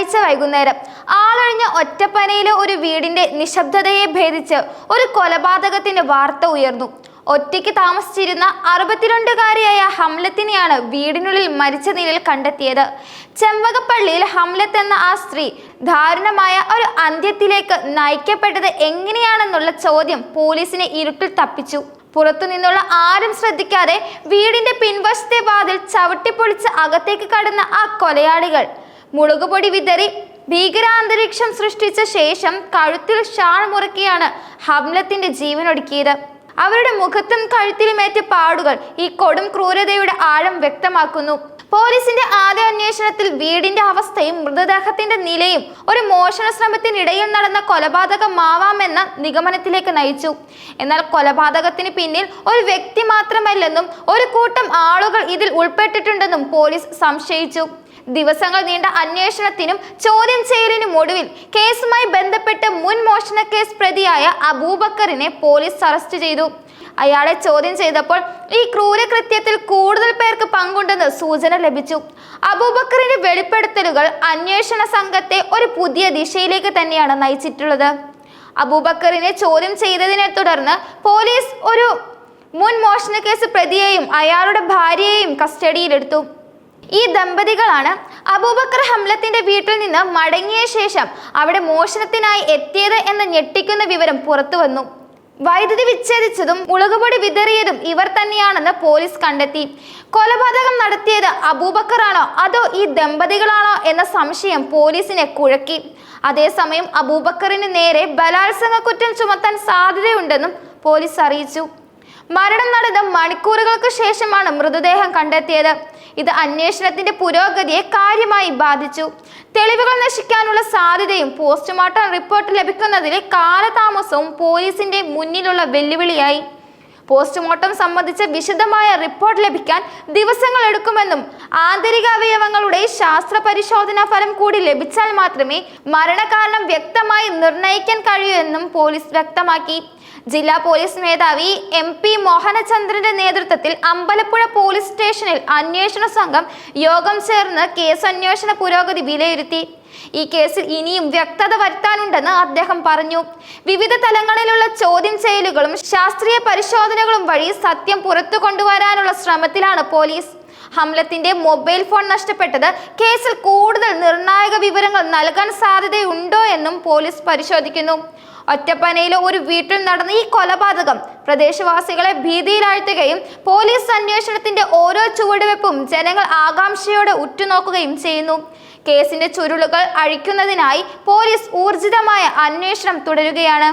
വെള്ളിയാഴ്ച വൈകുന്നേരം ആളൊഴിഞ്ഞ ഒറ്റപ്പനയിലെ ഒരു വീടിന്റെ നിശബ്ദതയെ ഭേദിച്ച് ഒരു കൊലപാതകത്തിന്റെ വാർത്ത ഉയർന്നു. ഒറ്റയ്ക്ക് താമസിച്ചിരുന്ന അറുപത്തിരണ്ടുകാരിയായ ഹംലത്തിനെയാണ് വീടിനുള്ളിൽ മരിച്ച നിലയിൽ കണ്ടെത്തിയത്. ചെമ്പകപ്പള്ളിയിൽ ഹംലത്ത് എന്ന ആ സ്ത്രീ ദാരുണമായ ഒരു അന്ത്യത്തിലേക്ക് നയിക്കപ്പെട്ടത് എങ്ങനെയാണെന്നുള്ള ചോദ്യം പോലീസിനെ ഇരുട്ടിൽ തപ്പിച്ചു. പുറത്തു നിന്നുള്ള ആരും ശ്രദ്ധിക്കാതെ വീടിന്റെ പിൻവശത്തെ വാതിൽ ചവിട്ടിപ്പൊളിച്ച് അകത്തേക്ക് കടന്ന ആ കൊലയാളികൾ മുളകുപൊടി വിതറി ഭീകരാന്തരീക്ഷം സൃഷ്ടിച്ച ശേഷം കഴുത്തിൽ ഷാൾ മുറുക്കിയാണ് ഹംലത്തിന്റെ ജീവനൊടുക്കിയത് അവരുടെ മുഖത്തും കഴുത്തിലുമേറ്റ പാടുകൾ ഈ കൊടും ക്രൂരതയുടെ ആഴം വ്യക്തമാക്കുന്നു. പോലീസിന്റെ ആദ്യ അന്വേഷണത്തിൽ വീടിന്റെ അവസ്ഥയും മൃതദേഹത്തിന്റെ നിലയും ഒരു മോഷണ ശ്രമത്തിനിടയിൽ നടന്ന കൊലപാതകമാവാമെന്ന നിഗമനത്തിലേക്ക് നയിച്ചു. എന്നാൽ കൊലപാതകത്തിന് പിന്നിൽ ഒരു വ്യക്തി മാത്രമല്ലെന്നും ഒരു കൂട്ടം ആളുകൾ ഇതിൽ ഉൾപ്പെട്ടിട്ടുണ്ടെന്നും പോലീസ് സംശയിച്ചു. ദിവസങ്ങൾ നീണ്ട അന്വേഷണത്തിനും ചോദ്യം ചെയ്യലിനും ഒടുവിൽ കേസുമായി ബന്ധപ്പെട്ട് മുൻ മോഷണ കേസ് പ്രതിയായ അബൂബക്കറിനെ പോലീസ് അറസ്റ്റ് ചെയ്തു. അയാളെ ചോദ്യം ചെയ്തപ്പോൾ ഈ ക്രൂരകൃത്യത്തിൽ കൂടുതൽ പേർക്ക് പങ്കുണ്ടെന്ന് സൂചന ലഭിച്ചു. അബൂബക്കറിന്റെ വെളിപ്പെടുത്തലുകൾ അന്വേഷണ സംഘത്തെ ഒരു പുതിയ ദിശയിലേക്ക് തന്നെയാണ് നയിച്ചിട്ടുള്ളത്. അബൂബക്കറിനെ ചോദ്യം ചെയ്തതിനെ തുടർന്ന് പോലീസ് ഒരു മുൻ മോഷണ കേസ് പ്രതിയെയും അയാളുടെ ഭാര്യയെയും കസ്റ്റഡിയിലെടുത്തു. ഈ ദമ്പതികളാണ് അബൂബക്കർ ഹംലത്തിന്റെ വീട്ടിൽ നിന്ന് മടങ്ങിയ ശേഷം അവിടെ മോഷണത്തിനായി എത്തിയത് എന്ന ഞെട്ടിക്കുന്ന വിവരം പുറത്തു വന്നു. വൈദ്യുതി വിച്ഛേദിച്ചതും മുളകുപൊടി വിതറിയതും ഇവർ തന്നെയാണെന്ന് പോലീസ് കണ്ടെത്തി. കൊലപാതകം നടത്തിയത് അബൂബക്കറാണോ അതോ ഈ ദമ്പതികളാണോ എന്ന സംശയം പോലീസിനെ കുഴക്കി. അതേസമയം അബൂബക്കറിന് നേരെ ബലാത്സംഗ കുറ്റം ചുമത്താൻ സാധ്യതയുണ്ടെന്നും പോലീസ് അറിയിച്ചു. മരണം നടന്ന് മണിക്കൂറുകൾക്ക് ശേഷമാണ് മൃതദേഹം കണ്ടെത്തിയത്. ഇത് അന്വേഷണത്തിന്റെ പുരോഗതിയെ കാര്യമായി ബാധിച്ചു. തെളിവുകൾ നശിക്കാനുള്ള സാധ്യതയും പോസ്റ്റ്മോർട്ടം റിപ്പോർട്ട് ലഭിക്കുന്നതിലെ കാലതാമസവും പോലീസിന്റെ മുന്നിലുള്ള വെല്ലുവിളിയായി. പോസ്റ്റ്മോർട്ടം സംബന്ധിച്ച വിശദമായ റിപ്പോർട്ട് ലഭിക്കാൻ ദിവസങ്ങൾ എടുക്കുമെന്നും ആന്തരിക അവയവങ്ങളുടെ ശാസ്ത്ര പരിശോധനാ ഫലം കൂടി ലഭിച്ചാൽ മാത്രമേ മരണകാരണം വ്യക്തമായി നിർണയിക്കാൻ കഴിയൂ എന്നും പോലീസ് വ്യക്തമാക്കി. ജില്ലാ പോലീസ് മേധാവി എം പി മോഹനചന്ദ്രന്റെ നേതൃത്വത്തിൽ അമ്പലപ്പുഴ പോലീസ് സ്റ്റേഷനിൽ അന്വേഷണ സംഘം യോഗം ചേർന്ന് കേസ് അന്വേഷണ പുരോഗതി വിലയിരുത്തി. ഈ കേസിൽ ഇനിയും വ്യക്തത വരുത്താനുണ്ടെന്ന് അദ്ദേഹം പറഞ്ഞു. വിവിധ തലങ്ങളിലുള്ള ചോദ്യം ചെയ്യലുകളും ശാസ്ത്രീയ പരിശോധനകളും വഴി സത്യം പുറത്തു കൊണ്ടുവരാനുള്ള ശ്രമത്തിലാണ് പോലീസ്. ഹംലത്തിന്റെ മൊബൈൽ ഫോൺ നഷ്ടപ്പെട്ടത് കേസിൽ കൂടുതൽ നിർണായക വിവരങ്ങൾ നൽകാൻ സാധ്യതയുണ്ടോ എന്നും പോലീസ് പരിശോധിക്കുന്നു. ഒറ്റപ്പനയിലെ ഒരു വീട്ടിൽ നടന്ന ഈ കൊലപാതകം പ്രദേശവാസികളെ ഭീതിയിലാഴ്ത്തുകയും പോലീസ് അന്വേഷണത്തിന്റെ ഓരോ ചുവടുവെപ്പും ജനങ്ങൾ ആകാംക്ഷയോടെ ഉറ്റുനോക്കുകയും ചെയ്യുന്നു. കേസിന്റെ ചുരുളുകൾ അഴിക്കുന്നതിനായി പോലീസ് ഊർജിതമായ അന്വേഷണം തുടരുകയാണ്.